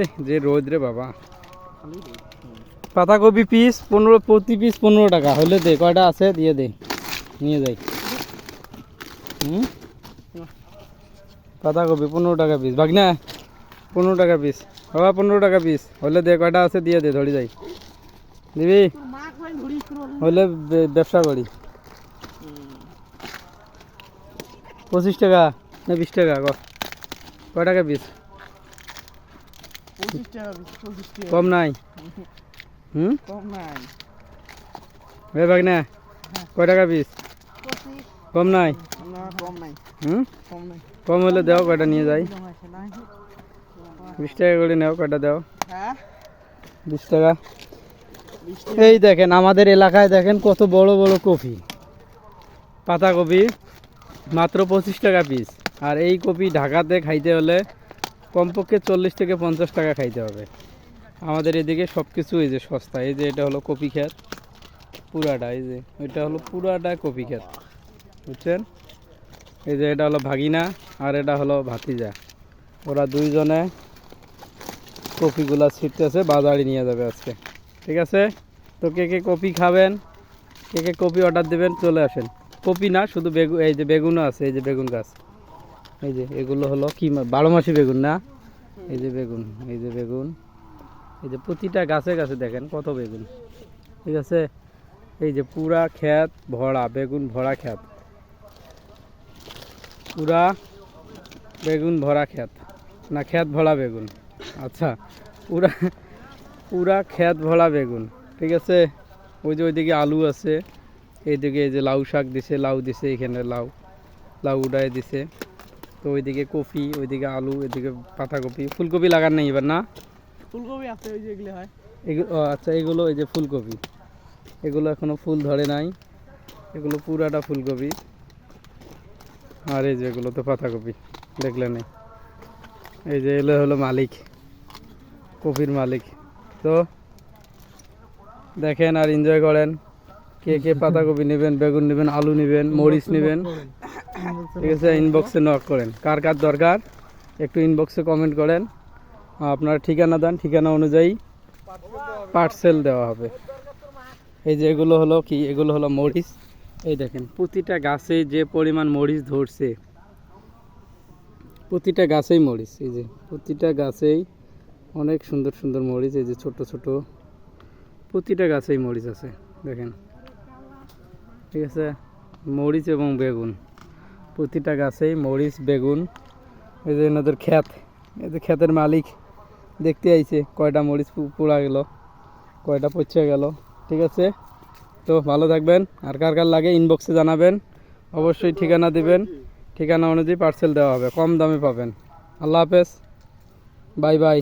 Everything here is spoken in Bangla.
এ যে রোদ রে বাবা। পাতাকপি পিস পনেরো, প্রতি পিস পনেরো টাকা। হলে দে, কয়টা আছে? দিয়ে দে। নিয়ে যাই। হুম? পাতাকপি, পনেরো টাকা পিস ভাগনা, পনেরো টাকা পিস বাবা, পনেরো টাকা পিস হলে দে, কয়টা আছে? দিয়ে দে, ধরে যাই। দিবি? হলে ব্যবসা করি। পঁচিশ টাকা না বিশ টাকা? ক? টাকা পিস পঁচিশ টাকা পিস, পঁচিশ টাকা। কম নাই। হুম? কম নাই। কয় টাকা পিস? কম নাই? কম নাই। হুম? কম নাই। কম হলে দাও কয়টা নিয়ে যাই। বিশ টাকা করে নাও কয়টা দাও। হ্যাঁ? বিশ টাকা। এই দেখেন আমাদের এলাকায় দেখেন কত বড় বড় কপি। পাতাকপি মাত্র পঁচিশ টাকা পিস। আর এই কপি ঢাকাতে খাইতে হলে কমপক্ষে চল্লিশ থেকে পঞ্চাশ টাকা খাইতে হবে। আমাদের এদিকে সব কিছু এই যে সস্তা, এই যে এটা হলো কপি ক্ষেত, পুরাটা, এই যে এটা হলো পুরাটা কপি ক্ষেত, বুঝছেন? এই যে এটা হলো ভাগিনা আর এটা হলো ভাতিজা। ওরা দুইজনে কপিগুলা ছিটতেছে, বাজারে নিয়ে যাবে আজকে, ঠিক আছে? তো কে কে কপি খাবেন, কে কে কপি অর্ডার দেবেন, চলে আসেন। কপি না, শুধু বেগুন এই যে বেগুনও আছে, এই যে বেগুন গাছ। এই যে, এগুলো হলো কি বারো মাসি বেগুন না? এই যে বেগুন, এই যে বেগুন। এই যে প্রতিটা গাছে গাছে দেখেন কত বেগুন। ঠিক আছে? এই যে পুরা ক্ষেত ভরা, বেগুন ভরা ক্ষেত। পুরা বেগুন ভরা ক্ষেত। না, ক্ষেত ভরা বেগুন। আচ্ছা পুরা পুরা ক্ষেত ভরা বেগুন। ঠিক আছে? ওই যে ওইদিকে আলু আছে। এইদিকে এই যে লাউ শাক দিছে, লাউ দিছে, এখানে লাউ। লাউ উড়াই দিছে। তো ওইদিকে কপি ওইদিকে আলু এদিকে পাতাকপি ফুলকপি লাগান নেই এবার না? ফুলকপি আছে ওই যেগুলো হয়। এগুলো আচ্ছা এগুলো এই যে ফুলকপি। এগুলো এখনও ফুল ধরে নাই। এগুলো পুরাটা ফুলকপি। আর এই যে এগুলো তো পাতাকপি দেখলেন? এই যে এগুলো হলো মালিক কপির মালিক। তো দেখেন আর এনজয় করেন। কে কে পাতাকপি নেবেন, বেগুন নেবেন, আলু নেবেন, মরিচ নেবেন, ঠিক আছে ইনবক্সে নক করেন। কার কার দরকার, একটু ইনবক্সে কমেন্ট করেন। আপনার ঠিকানা দেন, ঠিকানা অনুযায়ী পার্সেল দেওয়া হবে। এই যে এগুলো হলো কি? এগুলো হলো মরিচ। এই দেখেন, প্রতিটা গাছে যে পরিমাণ মরিচ ধরছে, প্রতিটা গাছেই মরিচ। এই যে প্রতিটা গাছেই অনেক সুন্দর সুন্দর মরিচ, এই যে ছোট ছোট, প্রতিটা গাছেই মরিচ আছে। দেখেন ঠিক আছে? মরিচ এবং বেগুন। প্রতিটা গাছেই মরিচ, বেগুন, এই যে এনাদের ক্ষেত। এই যে ক্ষেতের মালিক দেখতে আইছে, কয়টা মরিচ পোড়া গেল, কয়টা পচে গেল, ঠিক আছে? তো ভালো থাকবেন। আর কার কার লাগে ইনবক্সে জানাবেন। অবশ্যই ঠিকানা দিবেন। ঠিকানা অনুযায়ী পার্সেল দেওয়া হবে, কম দামে পাবেন। আল্লাহ হাফেজ। Bye bye.